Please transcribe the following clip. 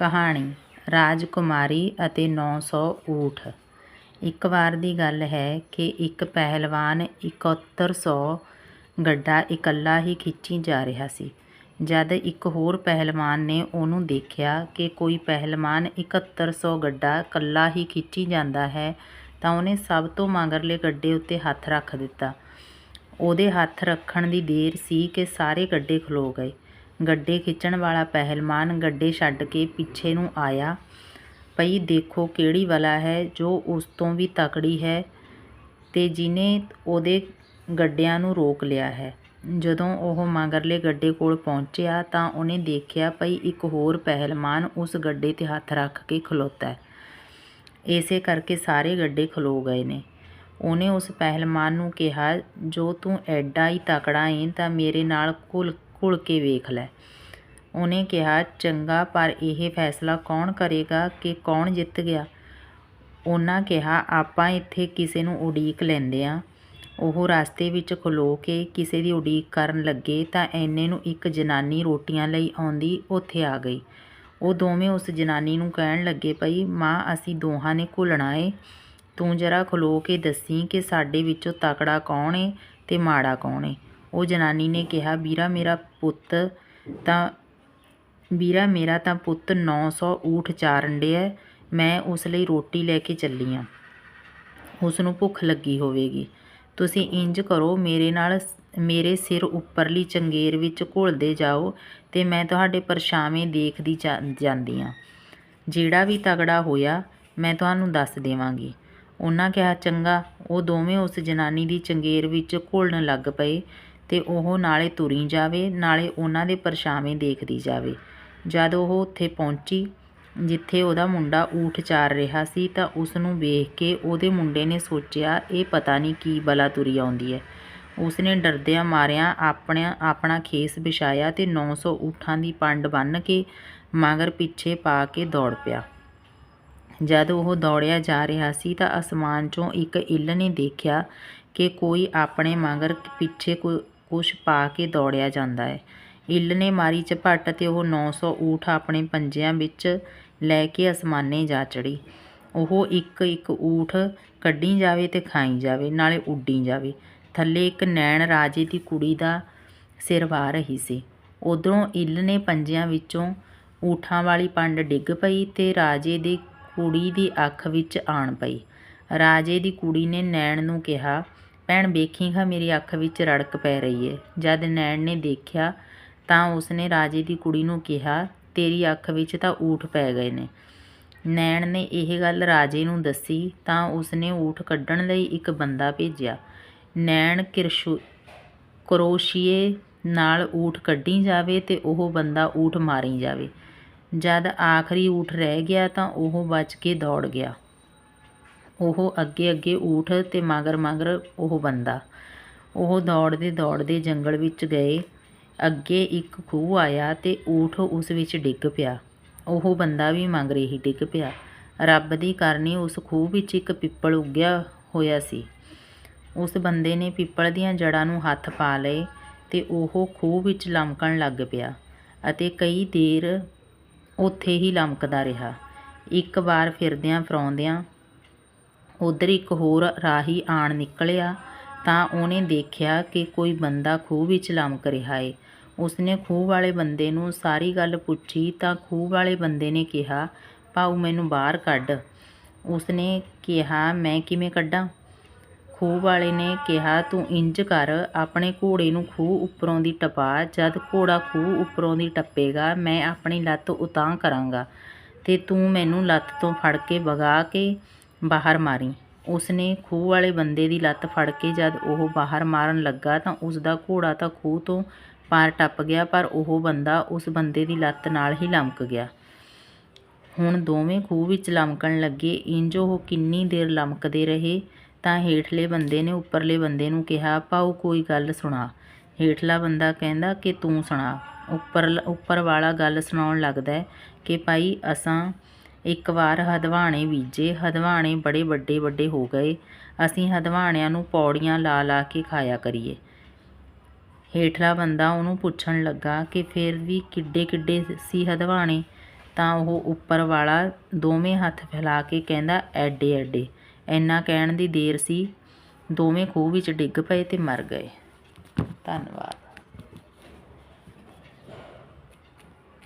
ਕਹਾਣੀ, ਰਾਜਕੁਮਾਰੀ ਅਤੇ ਨੌ ਸੌ ਊਠ। ਇੱਕ ਵਾਰ ਦੀ ਗੱਲ ਹੈ ਕਿ ਇੱਕ ਪਹਿਲਵਾਨ 7100 ਗੱਡਾ ਇਕੱਲਾ ਹੀ ਖਿੱਚੀ ਜਾ ਰਿਹਾ ਸੀ। ਜਦ ਇੱਕ ਹੋਰ ਪਹਿਲਵਾਨ ਨੇ ਉਹਨੂੰ ਦੇਖਿਆ ਕਿ ਕੋਈ ਪਹਿਲਵਾਨ 7100 ਗੱਡਾ ਇਕੱਲਾ ਹੀ ਖਿੱਚੀ ਜਾਂਦਾ ਹੈ, ਤਾਂ ਉਹਨੇ ਸਭ ਤੋਂ ਮਗਰਲੇ ਗੱਡੇ ਉੱਤੇ ਹੱਥ ਰੱਖ ਦਿੱਤਾ। ਉਹਦੇ ਹੱਥ ਰੱਖਣ ਦੀ ਦੇਰ ਸੀ ਕਿ ਸਾਰੇ ਗੱਡੇ ਖਲੋ ਗਏ। ਗੱਡੇ ਖਿੱਚਣ ਵਾਲਾ ਪਹਿਲਵਾਨ ਗੱਡੇ ਛੱਡ ਕੇ ਪਿੱਛੇ ਨੂੰ ਆਇਆ। ਪਈ ਦੇਖੋ ਕਿਹੜੀ ਵਾਲਾ ਹੈ, ਜੋ ਉਸ ਤੋਂ ਵੀ ਤਕੜੀ ਹੈ ਤੇ ਜਿਹਨੇ ਉਹਦੇ ਗੱਡਿਆਂ ਨੂੰ ਰੋਕ ਲਿਆ ਹੈ। ਜਦੋਂ ਉਹ ਮਗਰਲੇ ਗੱਡੇ ਕੋਲ ਪਹੁੰਚਿਆ ਤਾਂ ਉਹਨੇ ਦੇਖਿਆ ਪਈ ਇੱਕ ਹੋਰ ਪਹਿਲਵਾਨ ਉਸ ਗੱਡੇ 'ਤੇ ਹੱਥ ਰੱਖ ਕੇ ਖਲੋਤਾ ਹੈ। ਇਸੇ ਕਰਕੇ ਸਾਰੇ ਗੱਡੇ ਖਲੋ ਗਏ ਨੇ। ਉਹਨੇ ਉਸ ਪਹਿਲਵਾਨ ਨੂੰ ਕਿਹਾ, ਜੋ ਤੂੰ ਐਡਾ ਹੀ ਤਕੜਾ ਏਂ ਤਾਂ ਮੇਰੇ ਨਾਲ ਘੁਲ ਘੁਲ ਕੇ ਵੇਖ ਲੈ। ਉਹਨੇ ਕਿਹਾ, ਚੰਗਾ, ਪਰ ਇਹ ਫੈਸਲਾ ਕੌਣ ਕਰੇਗਾ ਕਿ ਕੌਣ ਜਿੱਤ ਗਿਆ? ਉਹਨਾਂ ਕਿਹਾ, ਆਪਾਂ ਇੱਥੇ ਕਿਸੇ ਨੂੰ ਉਡੀਕ ਲੈਂਦੇ ਆ। ਉਹ ਰਸਤੇ ਵਿੱਚ ਖਲੋ ਕੇ ਕਿਸੇ ਦੀ ਉਡੀਕ ਕਰਨ ਲੱਗੇ ਤਾਂ ਐਨੇ ਨੂੰ ਇੱਕ ਜਨਾਨੀ ਰੋਟੀਆਂ ਲਈ ਆਉਂਦੀ ਉੱਥੇ ਆ ਗਈ। ਉਹ ਦੋਵੇਂ ਉਸ ਜਨਾਨੀ ਨੂੰ ਕਹਿਣ ਲੱਗੇ, ਭਈ, ਮਾਂ, ਅਸੀਂ ਦੋਹਾਂ ਨੇ ਘੁਲਣਾ ਏ। ਤੂੰ ਜਰਾ ਖਲੋ ਕੇ ਦੱਸੀ ਕਿ ਸਾਡੇ ਵਿੱਚੋਂ ਤਕੜਾ ਕੌਣ ਏ ਤੇ ਮਾੜਾ ਕੌਣ ਏ? ਉਹ ਜਨਾਨੀ ਨੇ ਕਿਹਾ, ਵੀਰਾ ਮੇਰਾ ਪੁੱਤ ਤਾਂ, ਵੀਰਾ ਮੇਰਾ ਤਾਂ ਪੁੱਤ 900 ਊਠ ਚਾਰਨ ਡਿਆ ਮੈਂ ਉਸ ਲਈ ਰੋਟੀ ਲੈ ਕੇ ਚੱਲੀ ਆਂ। ਉਸ ਨੂੰ ਭੁੱਖ ਲੱਗੀ ਹੋਵੇਗੀ। ਤੁਸੀਂ ਇੰਜ ਕਰੋ, ਮੇਰੇ ਨਾਲ, ਮੇਰੇ ਸਿਰ ਉੱਪਰਲੀ ਚੰਗੇਰ ਵਿੱਚ ਘੁਲਦੇ ਜਾਓ ਤੇ ਮੈਂ ਤੁਹਾਡੇ ਪਰਛਾਵੇਂ ਦੇਖਦੀ ਜਾ- ਜਾਂਦੀ ਆਂ। ਜਿਹੜਾ ਵੀ ਤਗੜਾ ਹੋਇਆ, ਮੈਂ ਤੁਹਾਨੂੰ ਦੱਸ ਦੇਵਾਂਗੀ। ਉਹਨਾਂ ਕਿਹਾ, ਚੰਗਾ। ਉਹ ਦੋਵੇਂ ਉਸ ਜਨਾਨੀ ਦੀ ਚੰਗੇਰ ਵਿੱਚ ਘੁਲਣ ਲੱਗ ਪਏ। ਅਤੇ ਉਹ ਨਾਲੇ ਤੁਰੀ ਜਾਵੇ, ਨਾਲੇ ਉਹਨਾਂ ਦੇ ਪਰਛਾਵੇਂ ਦੇਖਦੀ ਜਾਵੇ। ਜਦ ਉਹ ਉੱਥੇ ਪਹੁੰਚੀ, ਜਿੱਥੇ ਉਹਦਾ ਮੁੰਡਾ ਊਠ ਚਾਰ ਰਿਹਾ ਸੀ, ਤਾਂ ਉਸ ਨੂੰ ਵੇਖ ਕੇ ਉਹਦੇ ਮੁੰਡੇ ਨੇ ਸੋਚਿਆ, ਇਹ ਪਤਾ ਨਹੀਂ ਕੀ ਬਲਾ ਤੁਰੀ ਆਉਂਦੀ ਹੈ ਉਸਨੇ ਡਰਦਿਆਂ ਮਾਰਿਆਂ ਆਪਣਾ ਆਪਣਾ ਖੇਸ ਵਿਛਾਇਆ ਤੇ 900 ਊਠਾਂ ਦੀ ਪੰਡ ਬੰਨ੍ਹ ਕੇ ਮਗਰ ਪਿੱਛੇ ਪਾ ਕੇ ਦੌੜ ਪਿਆ। ਜਦ ਉਹ ਦੌੜਿਆ ਜਾ ਰਿਹਾ ਸੀ, ਤਾਂ ਅਸਮਾਨ 'ਚੋਂ ਇੱਕ ਇੱਲ ਨੇ ਦੇਖਿਆ ਕਿ ਕੋਈ ਆਪਣੇ ਮਗਰ ਪਿੱਛੇ ਕੁਛ ਪਾ ਕੇ ਦੌੜਿਆ ਜਾਂਦਾ ਹੈ। ਇੱਲ ਨੇ ਮਾਰੀ ਝਪੱਟ ਅਤੇ ਉਹ 900 ਊਠ ਆਪਣੇ ਪੰਜਿਆਂ ਵਿੱਚ ਲੈ ਕੇ ਅਸਮਾਨੇ ਜਾ ਚੜੀ ਉਹ ਇੱਕ ਇੱਕ ਊਠ ਕੱਢੀ ਜਾਵੇ ਤੇ ਖਾਈ ਜਾਵੇ, ਨਾਲੇ ਉੱਡੀ ਜਾਵੇ। ਥੱਲੇ ਇੱਕ ਨੈਣ ਰਾਜੇ ਦੀ ਕੁੜੀ ਦਾ ਸਿਰ ਵਾਹ ਰਹੀ ਸੀ। ਉਧਰੋਂ ਇੱਲ ਨੇ ਪੰਜਿਆਂ ਵਿੱਚੋਂ ਊਠਾਂ ਵਾਲੀ ਪੰਡ ਡਿੱਗ ਪਈ ਤੇ ਰਾਜੇ ਦੀ ਕੁੜੀ ਦੀ ਅੱਖ ਵਿੱਚ ਆਣ ਪਈ। ਰਾਜੇ ਦੀ ਕੁੜੀ ਨੇ ਨੈਣ ਨੂੰ ਕਿਹਾ ਭੈਣ ਵੇਖੀ ਹਾਂ ਮੇਰੀ ਅੱਖ ਵਿੱਚ ਰੜਕ ਪੈ ਰਹੀ ਹੈ ਜਦ ਨੈਣ ਨੇ ਦੇਖਿਆ ਤਾਂ ਉਸਨੇ ਰਾਜੇ ਦੀ ਕੁੜੀ ਨੂੰ ਕਿਹਾ, ਤੇਰੀ ਅੱਖ ਵਿੱਚ ਤਾਂ ਊਠ ਪੈ ਗਏ ਨੇ। ਨੈਣ ਨੇ ਇਹ ਗੱਲ ਰਾਜੇ ਨੂੰ ਦੱਸੀ ਤਾਂ ਉਸਨੇ ਊਠ ਕੱਢਣ ਲਈ ਇੱਕ ਬੰਦਾ ਭੇਜਿਆ। ਨੈਣ ਕਿਰਸ਼ੂ, ਕਰੋਸ਼ੀਏ ਨਾਲ ਊਠ ਕੱਢੀ ਜਾਵੇ ਤੇ ਉਹ ਬੰਦਾ ਊਠ ਮਾਰੀ ਜਾਵੇ। ਜਦ ਆਖਰੀ ਊਠ ਰਹਿ ਗਿਆ ਤਾਂ ਉਹ ਬਚ ਕੇ ਦੌੜ ਗਿਆ। ਉਹ ਅੱਗੇ ਅੱਗੇ ਊਠ ਤੇ ਮਗਰ ਮਗਰ ਉਹ ਬੰਦਾ। ਉਹ ਦੌੜਦੇ ਦੌੜਦੇ ਜੰਗਲ ਵਿੱਚ ਗਏ। ਅੱਗੇ ਇੱਕ ਖੂਹ ਆਇਆ ਤੇ ਊਠ ਉਸ ਵਿੱਚ ਡਿੱਗ ਪਿਆ। ਉਹ ਬੰਦਾ ਵੀ ਮਗਰੇ ਹੀ ਡਿੱਗ ਪਿਆ। ਰੱਬ ਦੀ ਕਰਨੀ ਉਸ ਖੂਹ ਵਿੱਚ ਇੱਕ ਪਿੱਪਲ ਉੱਗਿਆ ਹੋਇਆ ਸੀ। ਉਸ ਬੰਦੇ ਨੇ ਪਿੱਪਲ ਦੀਆਂ ਜੜ੍ਹਾਂ ਨੂੰ ਹੱਥ ਪਾ ਲਏ ਤੇ ਉਹ ਖੂਹ ਵਿੱਚ ਲਮਕਣ ਲੱਗ ਪਿਆ ਅਤੇ ਕਈ ਦੇਰ ਉੱਥੇ ਹੀ ਲਮਕਦਾ ਰਿਹਾ। ਇੱਕ ਵਾਰ ਫਿਰਦਿਆਂ ਫਰਾਉਂਦਿਆਂ ਉਧਰ ਇੱਕ ਹੋਰ ਰਾਹੀ ਆਣ ਨਿਕਲਿਆ ਤਾਂ ਉਹਨੇ ਦੇਖਿਆ ਕਿ ਕੋਈ ਬੰਦਾ ਖੂਹ ਵਿੱਚ ਲਮਕ ਰਿਹਾ ਏ। ਉਸਨੇ ਖੂਹ ਵਾਲੇ ਬੰਦੇ ਨੂੰ ਸਾਰੀ ਗੱਲ ਪੁੱਛੀ ਤਾਂ ਖੂਹ ਵਾਲੇ ਬੰਦੇ ਨੇ ਕਿਹਾ ਭਾਊ ਮੈਨੂੰ ਬਾਹਰ ਕੱਢ। ਉਸਨੇ ਕਿਹਾ, ਮੈਂ ਕਿਵੇਂ ਕੱਢਾਂ? ਖੂਹ ਵਾਲੇ ਨੇ ਕਿਹਾ, ਤੂੰ ਇੰਜ ਕਰ, ਆਪਣੇ ਘੋੜੇ ਨੂੰ ਖੂਹ ਉੱਪਰੋਂ ਦੀ ਟਪਾ। ਜਦ ਘੋੜਾ ਖੂਹ ਉੱਪਰੋਂ ਦੀ ਟੱਪੇਗਾ, ਮੈਂ ਆਪਣੀ ਲੱਤ ਉਤਾਂ ਕਰਾਂਗਾ ਤੇ ਤੂੰ ਮੈਨੂੰ ਲੱਤ ਤੋਂ ਫੜ ਕੇ ਵਗਾ ਕੇ ਬਾਹਰ ਮਾਰੀ। ਉਸਨੇ ਖੂਹ ਵਾਲੇ ਬੰਦੇ ਦੀ ਲੱਤ ਫੜ ਕੇ ਜਦ ਉਹ ਬਾਹਰ ਮਾਰਨ ਲੱਗਾ ਤਾਂ ਉਸਦਾ ਘੋੜਾ ਤਾਂ ਖੂਹ ਤੋਂ ਪਾਰ ਟੱਪ ਗਿਆ, ਪਰ ਉਹ ਬੰਦਾ ਉਸ ਬੰਦੇ ਦੀ ਲੱਤ ਨਾਲ ਹੀ ਲਮਕ ਗਿਆ। ਹੁਣ ਦੋਵੇਂ ਖੂਹ ਵਿੱਚ ਲਮਕਣ ਲੱਗੇ। ਇੰਜ ਉਹ ਕਿੰਨੀ ਦੇਰ ਲਮਕਦੇ ਰਹੇ ਤਾਂ ਹੇਠਲੇ ਬੰਦੇ ਨੇ ਉੱਪਰਲੇ ਬੰਦੇ ਨੂੰ ਕਿਹਾ, ਪਾਉ, ਕੋਈ ਗੱਲ ਸੁਣਾ। ਹੇਠਲਾ ਬੰਦਾ ਕਹਿੰਦਾ ਕਿ, ਤੂੰ ਸੁਣਾ। ਉੱਪਰ ਉੱਪਰ ਵਾਲਾ ਗੱਲ ਸੁਣਾਉਣ ਲੱਗਦਾ ਕਿ, ਭਾਈ, ਅਸਾਂ ਇੱਕ ਵਾਰ ਹਦਵਾਣੇ ਬੀਜੇ। ਹਦਵਾਣੇ ਬੜੇ ਵੱਡੇ ਵੱਡੇ ਹੋ ਗਏ। ਅਸੀਂ ਹਦਵਾਣਿਆਂ ਨੂੰ ਪੌੜੀਆਂ ਲਾ ਲਾ ਕੇ ਖਾਇਆ ਕਰੀਏ। ਹੇਠਲਾ ਬੰਦਾ ਉਹਨੂੰ ਪੁੱਛਣ ਲੱਗਾ ਕਿ ਫਿਰ ਵੀ ਕਿੱਡੇ ਕਿੱਡੇ ਸੀ ਹਦਵਾਣੇ? ਤਾਂ ਉਹ ਉੱਪਰ ਵਾਲਾ ਦੋਵੇਂ ਹੱਥ ਫੈਲਾ ਕੇ ਕਹਿੰਦਾ, ਐਡੇ ਐਡੇ। ਇੰਨਾ ਕਹਿਣ ਦੀ ਦੇਰ ਸੀ। ਦੋਵੇਂ ਖੂਹ ਵਿੱਚ ਡਿੱਗ ਪਏ ਤੇ ਮਰ ਗਏ। ਧੰਨਵਾਦ।